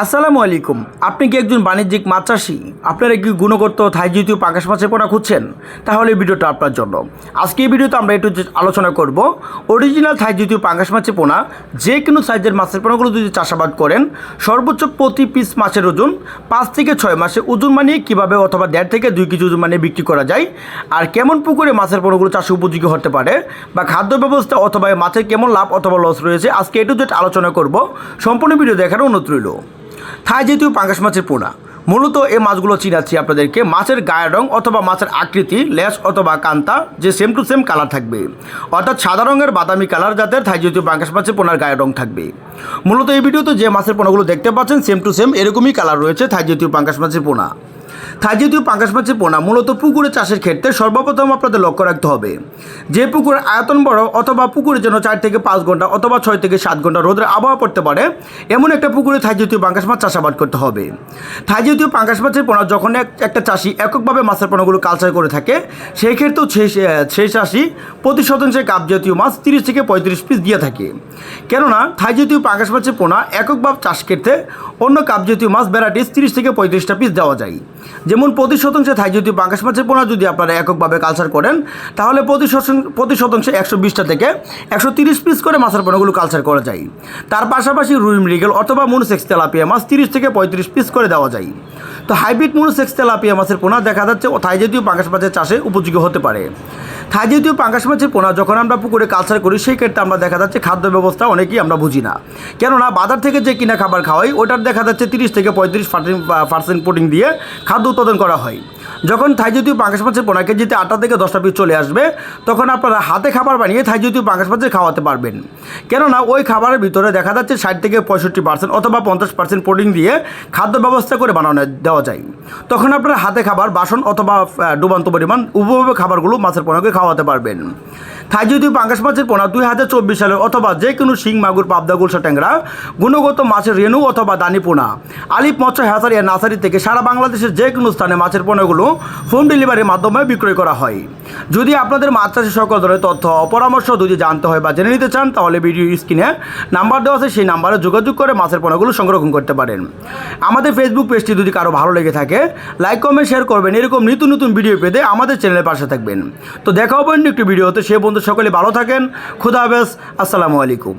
আসসালামু আলাইকুম। আপনি কি একজন বাণিজ্যিক মাছ চাষি আপনারা কি গুণগত থাই জাতীয় পাঙ্গাস মাছের পোনা খুঁজছেন? তাহলে ভিডিওটা আপনার জন্য। আজকে এই ভিডিওতে আমরা একটু আলোচনা করব অরিজিনাল থাই জাতীয় পাঙ্গাস মাছের পোনা। যে কোনো সাইজের মাছের পোনাগুলো যদি চাষাবাদ করেন, সর্বোচ্চ প্রতি পিস মাছের ওজন পাঁচ থেকে ছয় মাসে ওজন মানিয়ে কীভাবে অথবা দেড় থেকে দুই কেজি ওজন মানিয়ে বিক্রি করা যায়, আর কেমন পুকুরে মাছের পোনাগুলো চাষে উপযোগী হতে পারে, বা খাদ্য ব্যবস্থা অথবা মাছের কেমন লাভ অথবা লস রয়েছে, আজকে একটু যেটা আলোচনা করব। সম্পূর্ণ ভিডিও দেখার অনুরোধ রইল। থাই জাতীয় পাঙ্গাস মাছের পোনা। মূলত এই মাছগুলো চিনাচ্ছি আপনাদেরকে। মাছের গায়ের রং অথবা মাছের আকৃতি, লেস অথবা কান্তা, যে সেম টু সেম কালার থাকবে। অর্থাৎ সাদা রঙের বাদামি কালার যাতে থাই যেহেতু পাঙ্গাস মাছের পোনার গায়ের রং থাকবে। মূলত এই ভিডিওতে যে মাছের পোনাগুলো দেখতে পাচ্ছেন সেম টু সেম এরকমই কালার রয়েছে থাই যেহেতু পাঙ্গাস মাছের পোনা। থাই জাতীয় পাঙ্গাস মাছের পোনা, মূলত পুকুরে চাষের ক্ষেত্রে সর্বপ্রথম আপনাদের লক্ষ্য রাখতে হবে যে পুকুর আয়তন বড় অথবা পুকুরে যেন চার থেকে পাঁচ ঘণ্টা অথবা ছয় থেকে সাত ঘণ্টা রোদের আবহাওয়া পড়তে পারে, এমন একটা পুকুরে থাই জাতীয় পাঙ্গাস মাছ চাষাবাদ করতে হবে। থাই জাতীয় পাঙ্গাস মাছের পোনা, যখন এক- একটা চাষি এককভাবে মাছের পোনাগুলো কালচার করে থাকে সেই ক্ষেত্রেও সেই চাষি প্রতি শতাংশে কাপ জাতীয় মাছ তিরিশ থেকে পঁয়ত্রিশ পিস দিয়ে থাকে। কেননা থাই জাতীয় পাঙ্গাস মাছের পোনা, এককভাবে চাষ ক্ষেত্রে অন্য কাপ জাতীয় মাছ ভ্যারাইটিস তিরিশ থেকে পঁয়ত্রিশটা পিস দেওয়া যায়। যেমন প্রতি শতাংশে থাই জাতীয় পাঙ্গাস মাছের পোনা যদি আপনারা এককভাবে কালচার করেন, তাহলে প্রতি প্রতি শতাংশে একশো বিশটা থেকে একশো তিরিশ পিস করে মাছের পোনাগুলো কালচার করা যায়। তার পাশাপাশি রুই মৃগেল অথবা মনুসেক্স তেলাপিয়া মাছ তিরিশ থেকে পঁয়ত্রিশ পিস করে দেওয়া যায়। তো হাইব্রিড মনুসেক্স তেলাপিয়া মাছের পোনা দেখা যাচ্ছে থাই জাতীয় পাঙ্গাস মাছের চাষে উপযোগী হতে পারে। থাই জাতীয় পাঙ্গাস মাছের পোনা যখন আমরা পুকুরে কালচার করি, সেই ক্ষেত্রে আমরা দেখা যাচ্ছে খাদ্য ব্যবস্থা অনেকেই আমরা বুঝি না। কেননা বাজার থেকে যে কিনা খাবার খাওয়াই, ওটার দেখা যাচ্ছে তিরিশ থেকে পঁয়ত্রিশ পার্সেন্ট প্রোটিন দিয়ে খাদ্য উৎপাদন করা হয়। যখন থাই জাতীয় পাঙ্গাস মাছের পোনা কেজিতে আটটা থেকে দশটা পিস চলে আসবে, তখন আপনারা হাতে খাবার বানিয়ে থাই জাতীয় পাঙ্গাস মাছের খাওয়াতে পারবেন। কেননা, ওই খাবারের ভিতরে দেখা যাচ্ছে ষাট থেকে পঁয়ষট্টি পার্সেন্ট অথবা পঞ্চাশ পার্সেন্ট প্রোটিন দিয়ে খাদ্য ব্যবস্থা করে বানানো দেওয়া যায়। তখন আপনারা হাতে খাবার, বাসন অথবা ডুবান্ত পরিমাণ উভয়ভাবে খাবারগুলো মাছের পোনাকে খাওয়াতে পারবেন। থাই জাতীয় পাঙ্গাস মাছের পোনা দুই হাজার চব্বিশ সালের অথবা যে কোনো শিং, মাগুর, পাবদা, গুলশা ট্যাংরা, গুণগত মাছের রেণু অথবা দানি পোনা, আলিপ, মৎস্য হ্যাসারি আর নার্সারি থেকে সারা বাংলাদেশের যে কোনো স্থানে মাছের পোনাগুলো হোম ডেলিভারির মাধ্যমে বিক্রয় করা হয়। যদি আপনাদের মাছ চাষের সকল ধরনের তথ্য পরামর্শ যদি জানতে হয় বা জেনে নিতে চান, তাহলে ভিডিও স্ক্রিনে নাম্বার দেওয়া আছে, সেই নাম্বারে যোগাযোগ করে মাছের পণ্যগুলো সংরক্ষণ করতে পারেন। আমাদের ফেসবুক পেজটি যদি কারও ভালো লেগে থাকে লাইক কমেন্ট শেয়ার করবেন। এরকম নতুন নতুন ভিডিও পেতে আমাদের চ্যানেলের পাশে থাকবেন। তো দেখা হবে অন্য একটি ভিডিওতে সে বন্ধু সকলে ভালো থাকেন। খুদা হাফেজ। আসসালামু আলাইকুম।